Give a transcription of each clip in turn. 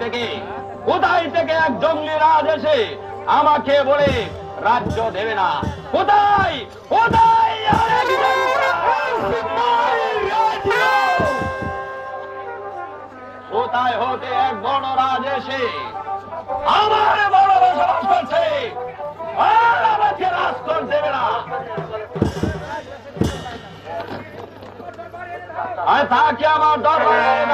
থেকে, কোথায় থেকে এক জঙ্গলি রাজ এসে আমাকে বলে, রাজ্য দেবে না। কোথায়? কোথায়? কোথায় হতে এক বড় রাজ এসে আমার বড় বসবাস করছে। আর আমাকে রাজ করতে দেবে না। আর তাকে আমার দরবারে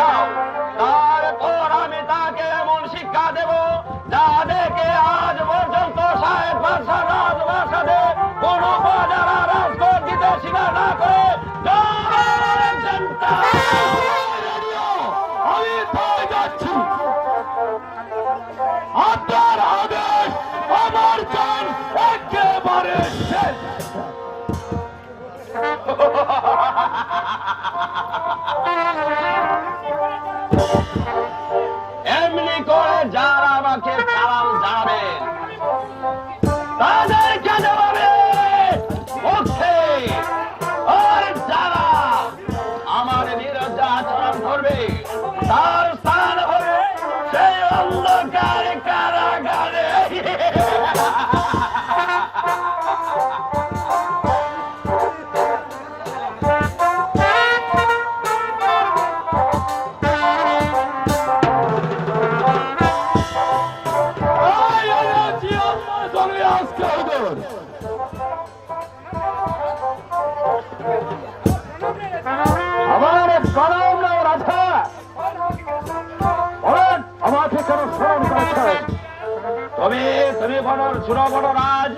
about it. তুমি তুমি বড় ছোট, বড় রাজ।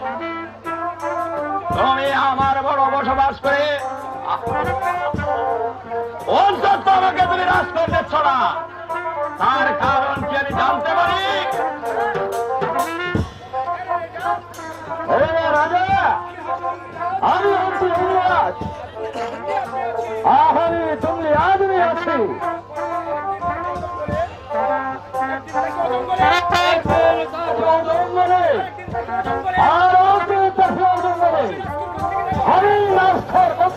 তুমি আমার বড় বসবাস করে অন্তত আমাকে তুমি রাজ করতেছ না তার কারণ কি আমি জানতে পারি? রাজা, আমি হচ্ছি ইংরাজ তুমি আদমি আছি।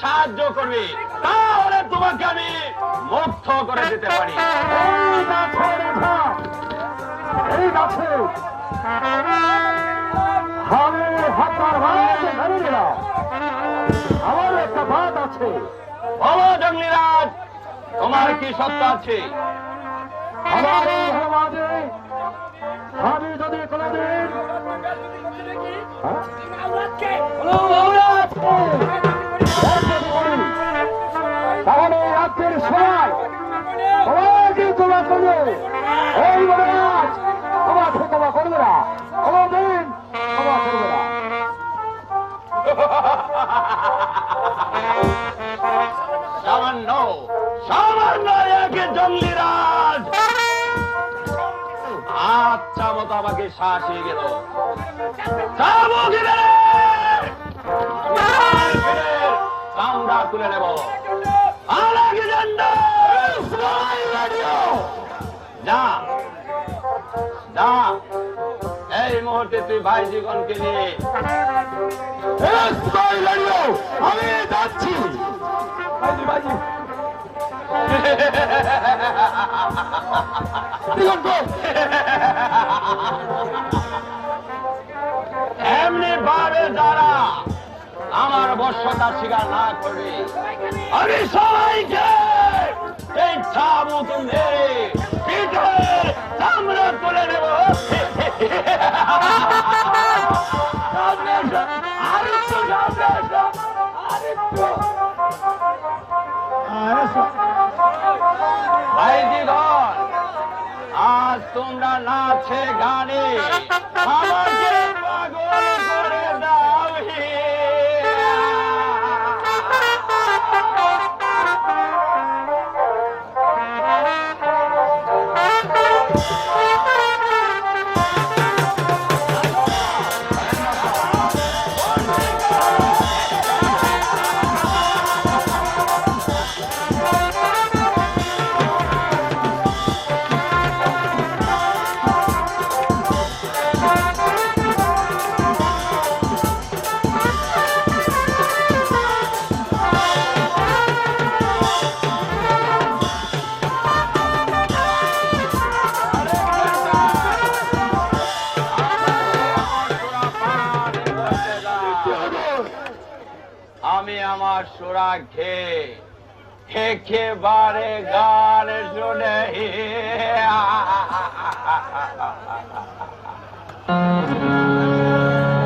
সাহায্য করবে তাহলে তোমাকে আমি মুক্ত করে দিতে পারি। এই গাছে আমার একটা আছে। বলো জঙ্গলিরাজ তোমার কি সত্য আছে? আমার সমাজে আমি যদি কোনোদিন তাহলে রাজ্যের সবাই সবাইকে ক্ষমা করবে। এই মহারাজ তোমাকে ক্ষমা করবে না কোনোদিন ক্ষমা করবে না। সামান্য সামান্য এক আচ্ছা মতো আমাকে শ্বাস হয়ে গেল ফিরে চামড়া তুলে নেব। আলেকজান্ডার রেডিও এই মুহূর্তে তুই ভাই জীবনকে নিয়ে। স্মাইল রেডিও আমি যাচ্ছি। ভাইজি ভাইজি। এমনি ভাবে যারা আমার বর্ষতা স্বীকার না করবে। আমি সবাইকে আজ তোমরা নাচে গানে আমাকে আমার সুরাক্ষে একেবারে গান শুনে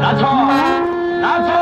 রাজন